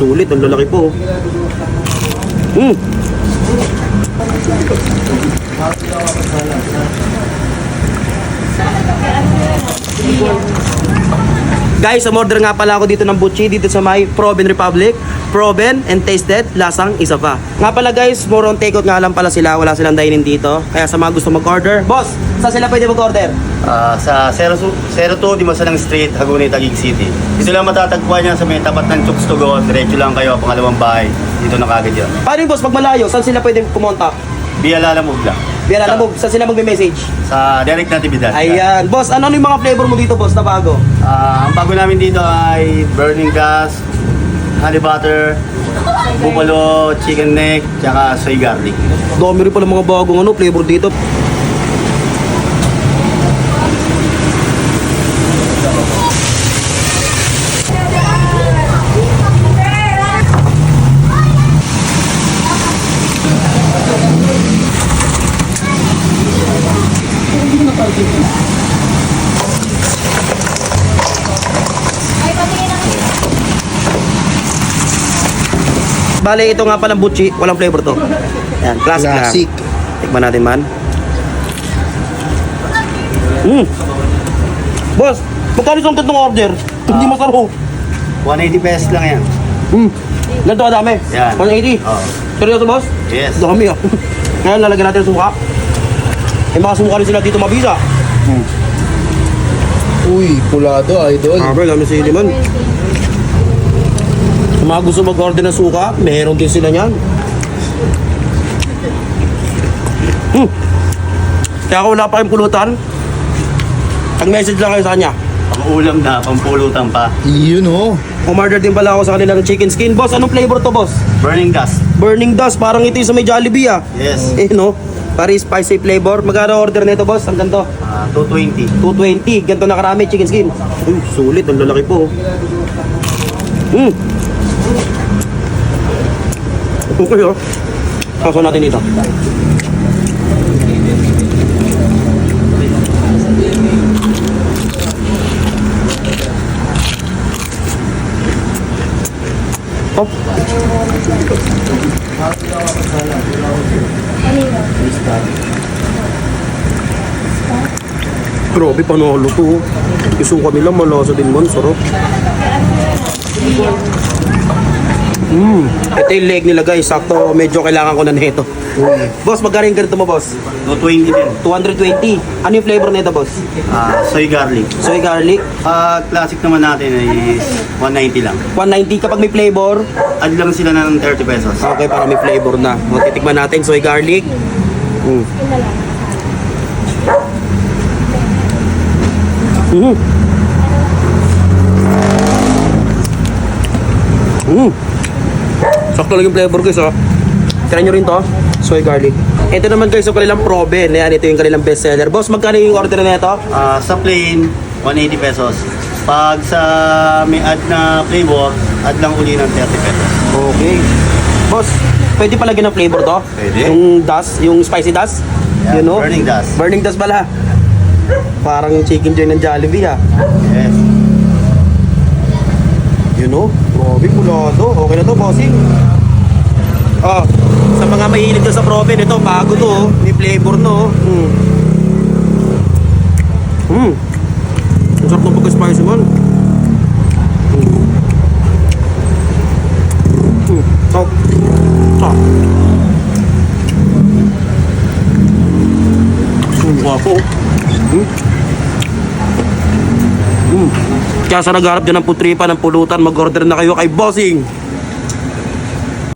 Sulit, ang lalaki po. Hmm. Guys, umorder nga pala ako dito ng Butchi dito sa may Proven Republic. Proven and tasted, lasang isa pa. Nga pala guys, more on takeout nga lang pala sila. Wala silang dining dito. Kaya sa mga gusto mag-order, boss, saan sila pwede mag-order? Ah, sa 02 02 Dimasalang Street, Hagonoy, Taguig City. Dito lang matatagpuan yan sa may tapat ng Chooks to Go. Diretso lang kayo, pangalawang bahay. Dito na kagad yan. Paano yung boss, pag malayo, saan sila pwede kumontak? Via Lalamove Biyara na mo, saan sila magme-message? Sa direct natividad. Ayan. Boss, ano yung mga flavor mo dito, boss, na bago? Ah, ang bago namin dito ay burning gas, honey butter, buffalo chicken neck, tsaka soy garlic. Dami rin pala mga bagong ano, flavor dito. Bale, ito nga palang butchi, walang flavor to. Yan, classic, Classic. lang. Tikman natin man. Mm. Boss, magkano isang tatlong order? Hindi masarap. 180 pesos lang yan. Hmm. Ganito kadami? Yan. 180? Oo. Seryoso, boss? Yes. Dami ah. Ngayon, lalagyan natin suka. Eh, mga suka rin sila dito mabisa. Uy, pulado, idol. Grabe, dami sili man. Mga gusto mag-order ng suka, meron din sila niyan. Hmm. Kaya kung wala pa kayong pulutan, pag-message lang kayo sa kanya. Pang ulam na, pampulutan pa. Yun oh. Umorder din pala ako sa kanilang chicken skin. Boss, anong flavor to, boss? Burning gas. Burning dust, parang ito yung sa may Jollibee ah. Yes. Eh, no? Pari spicy flavor. Magkano order nito, boss? Ang ganito? Ah, 220. 220. Ganito na karami, chicken skin. Uy, sulit. Ang lalaki po. Hmm. Okay, oh. Kaso natin dito. Oh. Grabe, panalo to. Isuka nila, malasa din man. Sarap. Mm. Ito yung leg nila guys. Sakto, medyo kailangan ko na nito. Boss, magkano yung ganito mo, boss? 220 din. 220. Ano yung flavor nito, boss? Ah, soy garlic. Soy garlic. Ah, classic naman natin is 190 lang. 190 kapag may flavor. Add lang sila ng 30 pesos. Okay, para may flavor na. O, titikman natin, soy garlic. Mm. Mm. Mm. Sakto lang yung flavor guys, oh. Try nyo rin to, soy garlic. Ito naman guys, yung kanilang probe. Ayan, ito yung kanilang bestseller. Boss, magkano yung order na ito? Ah, sa plain, 180 pesos. Pag sa may add na flavor, add lang uli ng 30 pesos. Okay. Boss, pwede palagyan ng flavor to? Pwede. Yung dust, yung spicy dust? Yeah, you know? burning dust. Burning dust pala. Parang chicken joy ng Jollibee ah. Yes. You know? Grabe, pulado. Okay na to, bossing. Oh, sa mga mahilig na sa probe, ito, bago to. oh. May flavor no. Mm. Mm. Ang sarap ng pagka-spicy man. Mm. Mm. So, ah. Mm, guwapo. Mm. Mm. Kaya sa nagharap dyan ng putripa ng pulutan, mag-order na kayo kay Bossing.